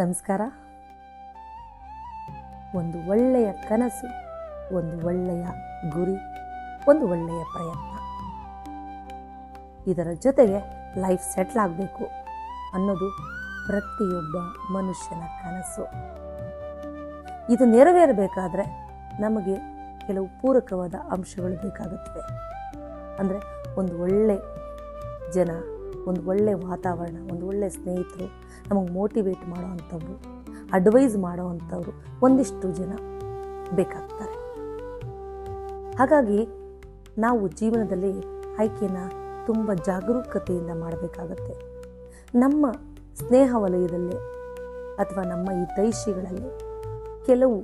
ನಮಸ್ಕಾರ. ಒಂದು ಒಳ್ಳೆಯ ಕನಸು, ಒಂದು ಒಳ್ಳೆಯ ಗುರಿ, ಒಂದು ಒಳ್ಳೆಯ ಪ್ರಯತ್ನ. ಇದರ ಜೊತೆಗೆ ಲೈಫ್ ಸೆಟ್ಲ್ ಆಗಬೇಕು ಅನ್ನೋದು ಪ್ರತಿಯೊಬ್ಬ ಮನುಷ್ಯನ ಕನಸು. ಇದು ನೆರವೇರಬೇಕಾದ್ರೆ ನಮಗೆ ಕೆಲವು ಪೂರಕವಾದ ಅಂಶಗಳು ಬೇಕಾಗುತ್ತವೆ. ಅಂದರೆ ಒಂದು ಒಳ್ಳೆ ಜನ ಒಂದು ಒಳ್ಳೆಯ ವಾತಾವರಣ, ಒಂದು ಒಳ್ಳೆಯ ಸ್ನೇಹಿತರು, ನಮಗೆ ಮೋಟಿವೇಟ್ ಮಾಡೋ ಅಂಥವ್ರು ಅಡ್ವೈಸ್ ಮಾಡೋ ಅಂಥವ್ರು ಒಂದಿಷ್ಟು ಜನ ಬೇಕಾಗ್ತಾರೆ. ಹಾಗಾಗಿ ನಾವು ಜೀವನದಲ್ಲಿ ಆಯ್ಕೆನ ತುಂಬ ಜಾಗರೂಕತೆಯಿಂದ ಮಾಡಬೇಕಾಗತ್ತೆ. ನಮ್ಮ ಸ್ನೇಹ ವಲಯದಲ್ಲಿ ಅಥವಾ ನಮ್ಮ ಈ ತೈಷಿಗಳಲ್ಲಿ ಕೆಲವು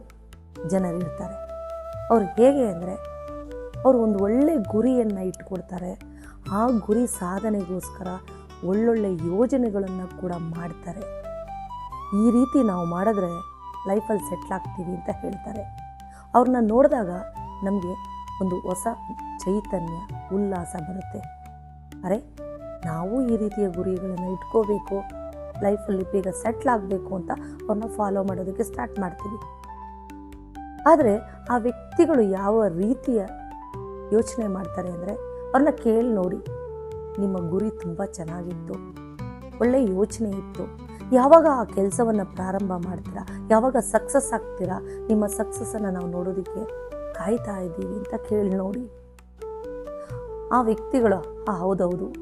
ಜನರಿರ್ತಾರೆ ಅವ್ರು ಹೇಗೆ ಅಂದರೆ, ಅವರು ಒಂದು ಒಳ್ಳೆ ಗುರಿಯನ್ನು ಇಟ್ಕೊಡ್ತಾರೆ. ಆ ಗುರಿ ಸಾಧನೆಗೋಸ್ಕರ ಒಳ್ಳೊಳ್ಳೆ ಯೋಜನೆಗಳನ್ನು ಕೂಡ ಮಾಡ್ತಾರೆ. ಈ ರೀತಿ ನಾವು ಮಾಡಿದ್ರೆ ಲೈಫಲ್ಲಿ ಸೆಟ್ಲ್ ಆಗ್ತೀವಿ ಅಂತ ಹೇಳ್ತಾರೆ. ಅವ್ರನ್ನ ನೋಡಿದಾಗ ನಮಗೆ ಒಂದು ಹೊಸ ಚೈತನ್ಯ, ಉಲ್ಲಾಸ ಬರುತ್ತೆ. ಅರೆ, ನಾವು ಈ ರೀತಿಯ ಗುರಿಗಳನ್ನು ಇಟ್ಕೋಬೇಕು, ಲೈಫಲ್ಲಿ ಬೇಗ ಸೆಟ್ಲ್ ಆಗಬೇಕು ಅಂತ ಅವ್ರನ್ನ ಫಾಲೋ ಮಾಡೋದಕ್ಕೆ ಸ್ಟಾರ್ಟ್ ಮಾಡ್ತೀವಿ. ಆದರೆ ಆ ವ್ಯಕ್ತಿಗಳು ಯಾವ ರೀತಿಯ ಯೋಚನೆ ಮಾಡ್ತಾರೆ ಅಂದರೆ ಅವ್ರನ್ನ ಕೇಳಿ ನೋಡಿ. ನಿಮ್ಮ ಗುರಿ ತುಂಬ ಚೆನ್ನಾಗಿತ್ತು. ಒಳ್ಳೆ ಯೋಚನೆ ಇತ್ತು. ಯಾವಾಗ ಆ ಕೆಲಸವನ್ನು ಪ್ರಾರಂಭ ಮಾಡ್ತೀರಾ? ಯಾವಾಗ ಸಕ್ಸಸ್ ಆಗ್ತೀರಾ? ನಿಮ್ಮ ಸಕ್ಸಸ್ಸನ್ನು ನಾವು ನೋಡೋದಕ್ಕೆ ಕಾಯ್ತಾ ಇದ್ದೀವಿ ಅಂತ ಕೇಳಿ ನೋಡಿ. ಆ ವ್ಯಕ್ತಿಗಳು, ಆ ಹೌದೌದು.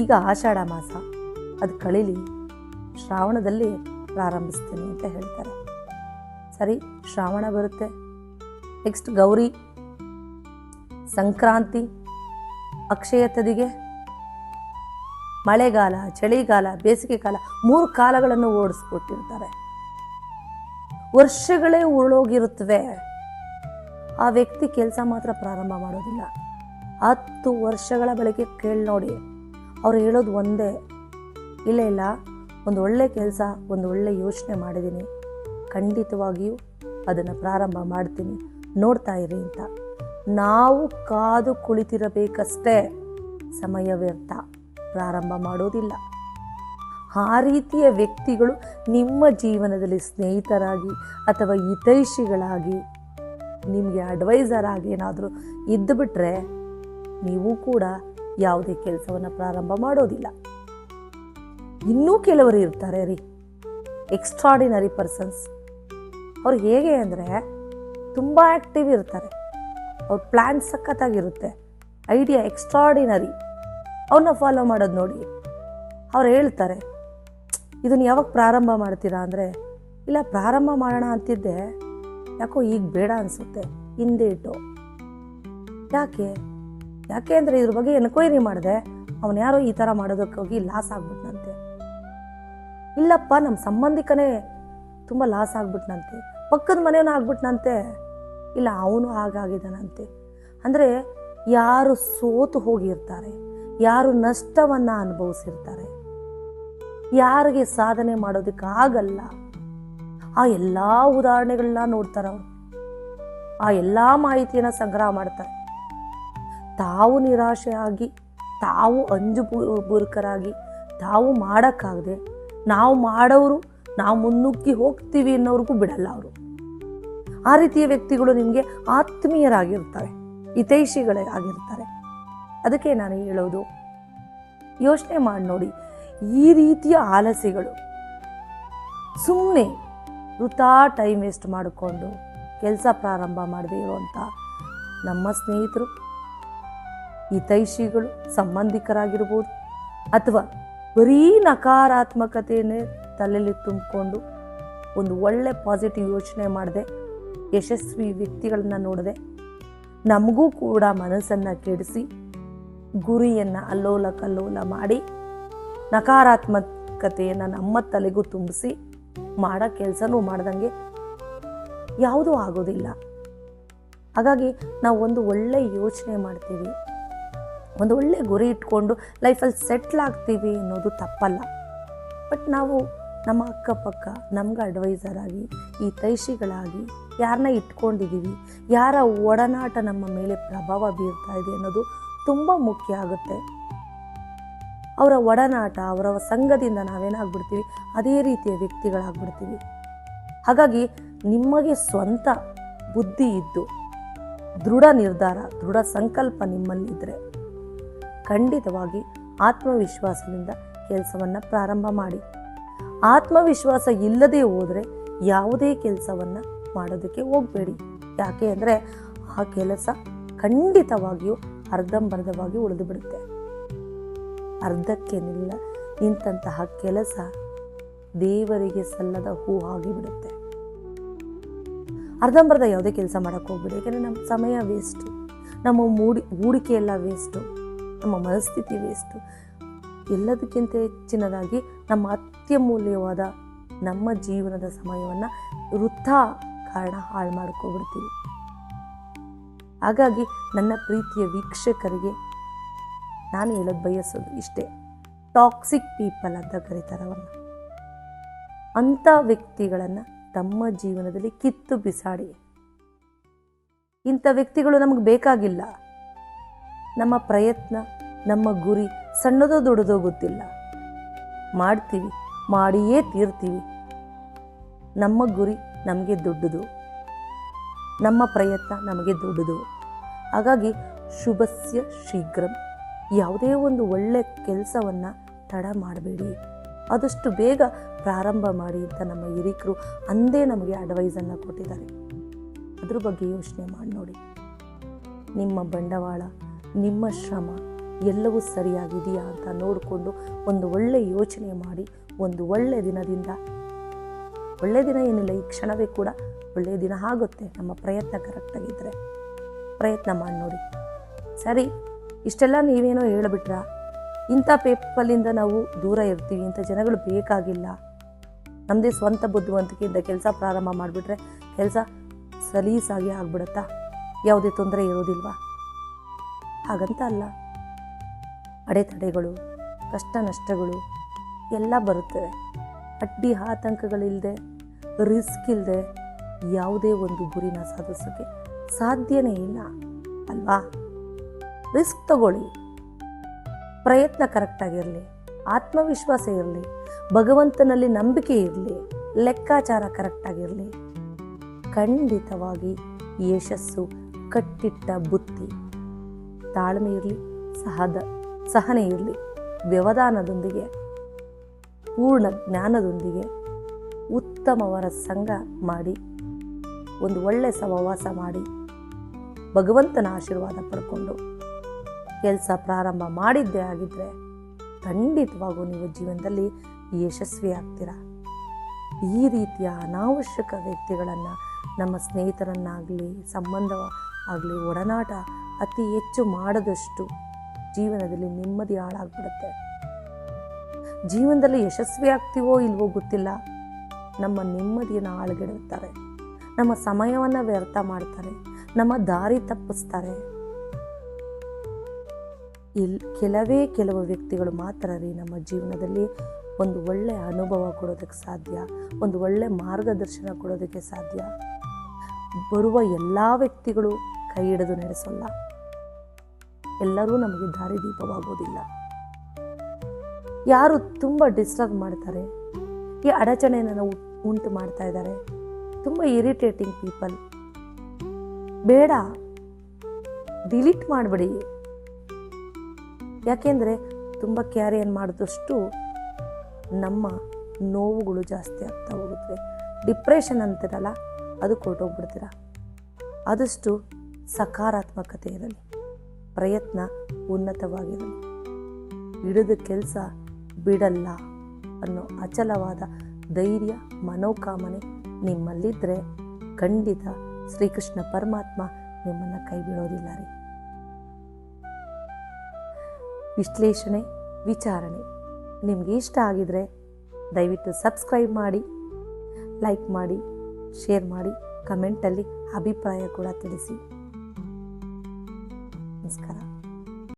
ಈಗ ಆಷಾಢ ಮಾಸ. ಅದು ಕಳೀಲಿ. ಶ್ರಾವಣದಲ್ಲಿ ಪ್ರಾರಂಭಿಸ್ತೀನಿ ಅಂತ ಹೇಳ್ತಾರೆ. ಸರಿ, ಶ್ರಾವಣ ಬರುತ್ತೆ. ನೆಕ್ಸ್ಟ್ ಗೌರಿ. ಸಂಕ್ರಾಂತಿ, ಅಕ್ಷಯ ತದಿಗೆ, ಮಳೆಗಾಲ, ಚಳಿಗಾಲ, ಬೇಸಿಗೆ ಕಾಲ ಮೂರು ಕಾಲಗಳನ್ನು ಓಡಿಸ್ಬಿಟ್ಟಿರ್ತಾರೆ. ವರ್ಷಗಳೇ ಉರುಳೋಗಿರುತ್ತವೆ. ಆ ವ್ಯಕ್ತಿ ಕೆಲಸ ಮಾತ್ರ ಪ್ರಾರಂಭ ಮಾಡೋದಿಲ್ಲ. ಹತ್ತು ವರ್ಷಗಳ ಬಳಿಕೆ ಕೇಳಿ ನೋಡಿ. ಅವ್ರು ಹೇಳೋದು ಒಂದೇ. ಇಲ್ಲ ಇಲ್ಲ, ಒಂದು ಒಳ್ಳೆ ಕೆಲಸ, ಒಂದು ಒಳ್ಳೆ ಯೋಚನೆ ಮಾಡಿದ್ದೀನಿ. ಖಂಡಿತವಾಗಿಯೂ ಅದನ್ನು ಪ್ರಾರಂಭ ಮಾಡ್ತೀನಿ. ನೋಡ್ತಾ ಇರಿ ಅಂತ. ನಾವು ಕಾದು ಕುಳಿತಿರಬೇಕಷ್ಟೇ ಸಮಯ ವ್ಯರ್ಥ. ಪ್ರಾರಂಭ ಮಾಡೋದಿಲ್ಲ. ಆ ರೀತಿಯ ವ್ಯಕ್ತಿಗಳು ನಿಮ್ಮ ಜೀವನದಲ್ಲಿ ಸ್ನೇಹಿತರಾಗಿ ಅಥವಾ ಹಿತೈಷಿಗಳಾಗಿ ನಿಮಗೆ ಅಡ್ವೈಸರ್ ಆಗಿ ಏನಾದರೂ ಇದ್ದುಬಿಟ್ರೆ ನೀವು ಕೂಡ ಯಾವುದೇ ಕೆಲಸವನ್ನು ಪ್ರಾರಂಭ ಮಾಡೋದಿಲ್ಲ. ಇನ್ನೂ ಕೆಲವರು ಇರ್ತಾರೆ ರೀ. ಎಕ್ಸ್ಟ್ರಾಡಿನರಿ ಪರ್ಸನ್ಸ್ ಅವ್ರು ಹೇಗೆ ಅಂದರೆ ತುಂಬ ಆ್ಯಕ್ಟಿವ್ ಇರ್ತಾರೆ. ಅವ್ರ ಪ್ಲ್ಯಾನ್ ಸಖತ್ತಾಗಿರುತ್ತೆ. ಐಡಿಯಾ ಎಕ್ಸ್ಟ್ರಾಡಿನರಿ ಅವನ್ನ ಫಾಲೋ ಮಾಡೋದು ನೋಡಿ. ಅವ್ರು ಹೇಳ್ತಾರೆ ಇದನ್ನು ಯಾವಾಗ ಪ್ರಾರಂಭ ಮಾಡ್ತೀರಾ? ಅಂದರೆ, ಇಲ್ಲ, ಪ್ರಾರಂಭ ಮಾಡೋಣ ಅಂತಿದ್ದೆ. ಯಾಕೋ ಈಗ ಬೇಡ ಅನಿಸುತ್ತೆ. ಹಿಂದೆ ಇಟ್ಟು. ಯಾಕೆ? ಯಾಕೆ ಅಂದರೆ ಇದ್ರ ಬಗ್ಗೆ ಎನ್ಕ್ವೈರಿ ಮಾಡಿದೆ. ಅವನು ಯಾರೋ ಈ ಥರ ಮಾಡೋದಕ್ಕೆ ಹೋಗಿ ಲಾಸ್ ಆಗ್ಬಿಟ್ನಂತೆ. ಇಲ್ಲಪ್ಪ ನಮ್ಮ ಸಂಬಂಧಿಕನೇ ತುಂಬ ಲಾಸ್ ಆಗ್ಬಿಟ್ನಂತೆ. ಪಕ್ಕದ ಮನೆಯವನ್ನ ಆಗ್ಬಿಟ್ನಂತೆ. ಇಲ್ಲ, ಅವನು ಹಾಗಾಗಿದ್ದಾನಂತೆ. ಅಂದರೆ ಯಾರು ಸೋತು ಹೋಗಿರ್ತಾರೆ, ಯಾರು ನಷ್ಟವನ್ನು ಅನುಭವಿಸಿರ್ತಾರೆ, ಯಾರಿಗೆ ಸಾಧನೆ ಮಾಡೋದಕ್ಕೆ ಆಗಲ್ಲ ಆ ಎಲ್ಲ ಉದಾಹರಣೆಗಳನ್ನ ನೋಡ್ತಾರೆ ಅವರು. ಆ ಎಲ್ಲ ಮಾಹಿತಿಯನ್ನು ಸಂಗ್ರಹ ಮಾಡ್ತಾರೆ. ತಾವು ನಿರಾಶೆ ಆಗಿ ತಾವು ಅಂಜು ಬುರುಕರಾಗಿ, ತಾವು ಮಾಡೋಕ್ಕಾಗದೆ, ನಾವು ಮಾಡೋರು ನಾವು ಮುನ್ನುಗ್ಗಿ ಹೋಗ್ತೀವಿ ಅನ್ನೋರಿಗೂ ಬಿಡಲ್ಲ ಅವರು. ಆ ರೀತಿಯ ವ್ಯಕ್ತಿಗಳು ನಿಮಗೆ ಆತ್ಮೀಯರಾಗಿರ್ತಾರೆ, ಹಿತೈಷಿಗಳೇ ಆಗಿರ್ತಾರೆ. ಅದಕ್ಕೆ ನಾನು ಹೇಳೋದು, ಯೋಚನೆ ಮಾಡಿ ನೋಡಿ, ಈ ರೀತಿಯ ಆಲಸಿಗಳು ಸುಮ್ಮನೆ ವೃಥಾ ಟೈಮ್ ವೇಸ್ಟ್ ಮಾಡಿಕೊಂಡು ಕೆಲಸ ಪ್ರಾರಂಭ ಮಾಡದೇ ಇರುವಂಥ ನಮ್ಮ ಸ್ನೇಹಿತರು, ಹಿತೈಷಿಗಳು, ಸಂಬಂಧಿಕರಾಗಿರ್ಬೋದು, ಅಥವಾ ಬರೀ ನಕಾರಾತ್ಮಕತೆಯನ್ನೇ ತಲೆಯಲ್ಲಿ ತುಂಬಿಕೊಂಡು ಒಂದು ಒಳ್ಳೆ ಪಾಸಿಟಿವ್ ಯೋಚನೆ ಮಾಡದೆ ಯಶಸ್ವಿ ವ್ಯಕ್ತಿಗಳನ್ನು ನೋಡದೆ ನಮಗೂ ಕೂಡ ಮನಸ್ಸನ್ನು ಕೆಡಿಸಿ ಗುರಿಯನ್ನು ಅಲ್ಲೋಲ ಕಲ್ಲೋಲ ಮಾಡಿ ನಕಾರಾತ್ಮಕತೆಯನ್ನು ನಮ್ಮ ತಲೆಗೂ ತುಂಬಿಸಿ ಮಾಡೋ ಕೆಲಸನೂ ಮಾಡ್ದಂಗೆ ಯಾವುದೂ ಆಗೋದಿಲ್ಲ. ಹಾಗಾಗಿ ನಾವು ಒಂದು ಒಳ್ಳೆ ಯೋಚನೆ ಮಾಡ್ತೀವಿ. ಒಂದು ಒಳ್ಳೆ ಗುರಿ ಇಟ್ಕೊಂಡು ಲೈಫಲ್ಲಿ ಸೆಟ್ಲ್ ಆಗ್ತೀವಿ ಅನ್ನೋದು ತಪ್ಪಲ್ಲ. ಬಟ್ ನಾವು ನಮ್ಮ ಅಕ್ಕಪಕ್ಕ, ನಮ್ಗೆ ಅಡ್ವೈಸರ್ ಆಗಿ, ಈ ತೈಷಿಗಳಾಗಿ ಯಾರನ್ನ ಇಟ್ಕೊಂಡಿದ್ದೀವಿ ಯಾರ ಒಡನಾಟ ನಮ್ಮ ಮೇಲೆ ಪ್ರಭಾವ ಬೀರ್ತಾ ಇದೆ ಅನ್ನೋದು ತುಂಬ ಮುಖ್ಯ ಆಗುತ್ತೆ. ಅವರ ಒಡನಾಟ, ಅವರ ಸಂಘದಿಂದ ನಾವೇನಾಗ್ಬಿಡ್ತೀವಿ, ಅದೇ ರೀತಿಯ ವ್ಯಕ್ತಿಗಳಾಗ್ಬಿಡ್ತೀವಿ. ಹಾಗಾಗಿ ನಿಮಗೆ ಸ್ವಂತ ಬುದ್ಧಿ ಇದ್ದು, ದೃಢ ನಿರ್ಧಾರ, ದೃಢ ಸಂಕಲ್ಪ ನಿಮ್ಮಲ್ಲಿದ್ದರೆ ಖಂಡಿತವಾಗಿ ಆತ್ಮವಿಶ್ವಾಸದಿಂದ ಕೆಲಸವನ್ನು ಪ್ರಾರಂಭ ಮಾಡಿ. ಆತ್ಮವಿಶ್ವಾಸ ಇಲ್ಲದೆ ಹೋದರೆ ಯಾವುದೇ ಕೆಲಸವನ್ನು ಮಾಡೋದಕ್ಕೆ ಹೋಗಬೇಡಿ. ಯಾಕೆ ಅಂದರೆ ಆ ಕೆಲಸ ಖಂಡಿತವಾಗಿಯೂ ಅರ್ಧಂಬರ್ಧವಾಗಿ ಉಳಿದು ಬಿಡುತ್ತೆ. ಅರ್ಧಕ್ಕೆ ನಿಲ್ಲ ನಿಂತಹ ಕೆಲಸ ದೇವರಿಗೆ ಸಲ್ಲದ ಹೂ ಆಗಿಬಿಡುತ್ತೆ. ಅರ್ಧಂಬರ್ಧ ಯಾವುದೇ ಕೆಲಸ ಮಾಡೋಕ್ಕೆ ಹೋಗ್ಬಿಡಿ, ಯಾಕೆಂದರೆ ನಮ್ಮ ಸಮಯ ವೇಸ್ಟು ನಮ್ಮ ಮೂಡಿ, ಹೂಡಿಕೆ ಎಲ್ಲ ವೇಸ್ಟು ನಮ್ಮ ಮನಸ್ಥಿತಿ ವೇಸ್ಟು ಎಲ್ಲದಕ್ಕಿಂತ ಹೆಚ್ಚಿನದಾಗಿ ನಮ್ಮ ಅತ್ಯಮೂಲ್ಯವಾದ ನಮ್ಮ ಜೀವನದ ಸಮಯವನ್ನು ವೃತ್ತ ಕಾರಣ ಹಾಳು ಮಾಡ್ಕೊಬಿಡ್ತೀವಿ. ಹಾಗಾಗಿ ನನ್ನ ಪ್ರೀತಿಯ ವೀಕ್ಷಕರಿಗೆ ನಾನು ಹೇಳೋದು ಬಯಸೋದು ಇಷ್ಟೇ. ಟಾಕ್ಸಿಕ್ ಪೀಪಲ್ ಅಂತ ಕರೀತಾರೆ ಅಂಥ ವ್ಯಕ್ತಿಗಳನ್ನು ತಮ್ಮ ಜೀವನದಲ್ಲಿ ಕಿತ್ತು ಬಿಸಾಡಿ. ಇಂಥ ವ್ಯಕ್ತಿಗಳು ನಮಗೆ ಬೇಕಾಗಿಲ್ಲ. ನಮ್ಮ ಪ್ರಯತ್ನ, ನಮ್ಮ ಗುರಿ ಸಣ್ಣದೋ ದೊಡ್ಡದೋ ಗೊತ್ತಿಲ್ಲ. ಮಾಡ್ತೀವಿ, ಮಾಡಿಯೇ ತೀರ್ತೀವಿ. ನಮ್ಮ ಗುರಿ ನಮಗೆ ದೊಡ್ಡದು. ನಮ್ಮ ಪ್ರಯತ್ನ ನಮಗೆ ದೊಡ್ಡದು. ಹಾಗಾಗಿ ಶುಭಸ್ಯ ಶೀಘ್ರಂ. ಯಾವುದೇ ಒಂದು ಒಳ್ಳೆ ಕೆಲಸವನ್ನು ತಡ ಮಾಡಬೇಡಿ. ಆದಷ್ಟು ಬೇಗ ಪ್ರಾರಂಭ ಮಾಡಿ ಅಂತ ನಮ್ಮ ಹಿರಿಕರು ಅಂದೇ ನಮಗೆ ಅಡ್ವೈಸನ್ನು ಕೊಟ್ಟಿದ್ದಾರೆ. ಅದ್ರ ಬಗ್ಗೆ ಯೋಚನೆ ಮಾಡಿ ನೋಡಿ. ನಿಮ್ಮ ಬಂಡವಾಳ, ನಿಮ್ಮ ಶ್ರಮ ಎಲ್ಲವೂ ಸರಿಯಾಗಿದೆಯಾ ಅಂತ ನೋಡಿಕೊಂಡು ಒಂದು ಒಳ್ಳೆಯ ಯೋಚನೆ ಮಾಡಿ, ಒಂದು ಒಳ್ಳೆ ದಿನದಿಂದ. ಒಳ್ಳೆ ದಿನ ಏನಿಲ್ಲ, ಈ ಕ್ಷಣವೇ ಕೂಡ ಒಳ್ಳೆಯ ದಿನ ಆಗುತ್ತೆ ನಮ್ಮ ಪ್ರಯತ್ನ ಕರೆಕ್ಟಾಗಿದ್ದರೆ ಪ್ರಯತ್ನ ಮಾಡಿ ನೋಡಿ. ಸರಿ, ಇಷ್ಟೆಲ್ಲ ನೀವೇನೋ ಹೇಳಿಬಿಟ್ರ? ಇಂಥ ಪೇಪಲಿಂದ ನಾವು ದೂರ ಇರ್ತೀವಿ ಇಂಥ ಜನಗಳು ಬೇಕಾಗಿಲ್ಲ. ನಮ್ಮದೇ ಸ್ವಂತ ಬುದ್ಧಿವಂತಿಕೆಯಿಂದ ಕೆಲಸ ಪ್ರಾರಂಭ ಮಾಡಿಬಿಟ್ರೆ ಕೆಲಸ ಸಲೀಸಾಗಿ ಆಗ್ಬಿಡುತ್ತಾ? ಯಾವುದೇ ತೊಂದರೆ ಇರೋದಿಲ್ವಾ? ಹಾಗಂತ ಅಲ್ಲ. ಅಡೆತಡೆಗಳು, ಕಷ್ಟ ನಷ್ಟಗಳು ಎಲ್ಲ ಬರುತ್ತವೆ. ಅಡ್ಡಿ ಆತಂಕಗಳಿಲ್ಲದೆ ರಿಸ್ಕ್ ಇಲ್ಲದೆ ಯಾವುದೇ ಒಂದು ಗುರಿನ ಸಾಧಿಸೋಕ್ಕೆ ಸಾಧ್ಯನೇ ಇಲ್ಲ, ಅಲ್ವಾ? ರಿಸ್ಕ್ ತಗೊಳ್ಳಿ. ಪ್ರಯತ್ನ ಕರೆಕ್ಟಾಗಿರಲಿ ಆತ್ಮವಿಶ್ವಾಸ ಇರಲಿ. ಭಗವಂತನಲ್ಲಿ ನಂಬಿಕೆ ಇರಲಿ. ಲೆಕ್ಕಾಚಾರ ಕರೆಕ್ಟಾಗಿರಲಿ ಖಂಡಿತವಾಗಿ ಯಶಸ್ಸು ಕಟ್ಟಿಟ್ಟ ಬುತ್ತಿ ತಾಳ್ಮೆ ಇರಲಿ, ಸಹದ ಸಹನೆ ಇರಲಿ ವ್ಯವಧಾನದೊಂದಿಗೆ, ಪೂರ್ಣ ಜ್ಞಾನದೊಂದಿಗೆ ಉತ್ತಮವರ ಸಂಘ ಮಾಡಿ, ಒಂದು ಒಳ್ಳೆಯ ಸಹವಾಸ ಮಾಡಿ, ಭಗವಂತನ ಆಶೀರ್ವಾದ ಪಡ್ಕೊಂಡು ಕೆಲಸ ಪ್ರಾರಂಭ ಮಾಡಿದ್ದೇ ಆಗಿದ್ದರೆ ಖಂಡಿತವಾಗೂ ನೀವು ಜೀವನದಲ್ಲಿ ಯಶಸ್ವಿ ಆಗ್ತೀರಾ ಈ ರೀತಿಯ ಅನಾವಶ್ಯಕ ವ್ಯಕ್ತಿಗಳನ್ನು, ನಮ್ಮ ಸ್ನೇಹಿತರನ್ನಾಗಲಿ ಸಂಬಂಧ ಆಗಲಿ ಒಡನಾಟ ಅತಿ ಹೆಚ್ಚು ಮಾಡದಷ್ಟು ಜೀವನದಲ್ಲಿ ನೆಮ್ಮದಿ ಹಾಳಾಗ್ಬಿಡುತ್ತೆ. ಜೀವನದಲ್ಲಿ ಯಶಸ್ವಿ ಆಗ್ತೀವೋ ಇಲ್ವೋ ಗೊತ್ತಿಲ್ಲ. ನಮ್ಮ ನೆಮ್ಮದಿಯನ್ನು ಹಾಳುಗೆಡುತ್ತಾರೆ ನಮ್ಮ ಸಮಯವನ್ನು ವ್ಯರ್ಥ ಮಾಡ್ತಾರೆ. ನಮ್ಮ ದಾರಿ ತಪ್ಪಿಸ್ತಾರೆ. ಇಲ್ ಕೆಲವೇ ಕೆಲವು ವ್ಯಕ್ತಿಗಳು ಮಾತ್ರ ರೀ ನಮ್ಮ ಜೀವನದಲ್ಲಿ ಒಂದು ಒಳ್ಳೆಯ ಅನುಭವ ಕೊಡೋದಕ್ಕೆ ಸಾಧ್ಯ. ಒಂದು ಒಳ್ಳೆ ಮಾರ್ಗದರ್ಶನ ಕೊಡೋದಕ್ಕೆ ಸಾಧ್ಯ. ಬರುವ ಎಲ್ಲ ವ್ಯಕ್ತಿಗಳು ಕೈ ಹಿಡಿದು ನಡೆಸೋಲ್ಲ. ಎಲ್ಲರೂ ನಮಗೆ ದಾರಿದೀಪವಾಗೋದಿಲ್ಲ. ಯಾರು ತುಂಬ ಡಿಸ್ಟರ್ಬ್ ಮಾಡ್ತಾರೆ, ಈ ಅಡಚಣೆಯನ್ನು ಉಂಟು ಮಾಡ್ತಾ ಇದ್ದಾರೆ. ತುಂಬ ಇರಿಟೇಟಿಂಗ್ ಪೀಪಲ್ ಬೇಡ ಡಿಲೀಟ್ ಮಾಡಿಬಿಡಿ. ಯಾಕೆಂದರೆ ತುಂಬ ಕ್ಯಾರಿಯನ್ ಮಾಡಿದಷ್ಟು ನಮ್ಮ ನೋವುಗಳು ಜಾಸ್ತಿ ಆಗ್ತಾ ಹೋಗುತ್ತವೆ ಡಿಪ್ರೆಷನ್ ಅಂತಿರಲ್ಲ, ಅದು ಕೊಟ್ಟೋಗ್ಬಿಡ್ತೀರ? ಆದಷ್ಟು ಸಕಾರಾತ್ಮಕತೆ ಇರಲಿ. ಪ್ರಯತ್ನ ಉನ್ನತವಾಗಿರಲಿ ಹಿಡಿದ ಕೆಲಸ ಬಿಡಲ್ಲ ಅನ್ನೋ ಅಚಲವಾದ ಧೈರ್ಯ, ಮನೋಕಾಮನೆ ನಿಮ್ಮಲ್ಲಿದ್ದರೆ ಖಂಡಿತ ಶ್ರೀಕೃಷ್ಣ ಪರಮಾತ್ಮ ನಿಮ್ಮನ್ನು ಕೈ ಬಿಡೋದಿಲ್ಲ ರೀ. ವಿಶ್ಲೇಷಣೆ, ವಿಚಾರಣೆ. ನಿಮಗೆ ಇಷ್ಟ ಆಗಿದರೆ ದಯವಿಟ್ಟು ಸಬ್ಸ್ಕ್ರೈಬ್ ಮಾಡಿ, ಲೈಕ್ ಮಾಡಿ, ಶೇರ್ ಮಾಡಿ, ಕಮೆಂಟಲ್ಲಿ ಅಭಿಪ್ರಾಯ ಕೂಡ ತಿಳಿಸಿ. ನಮಸ್ಕಾರ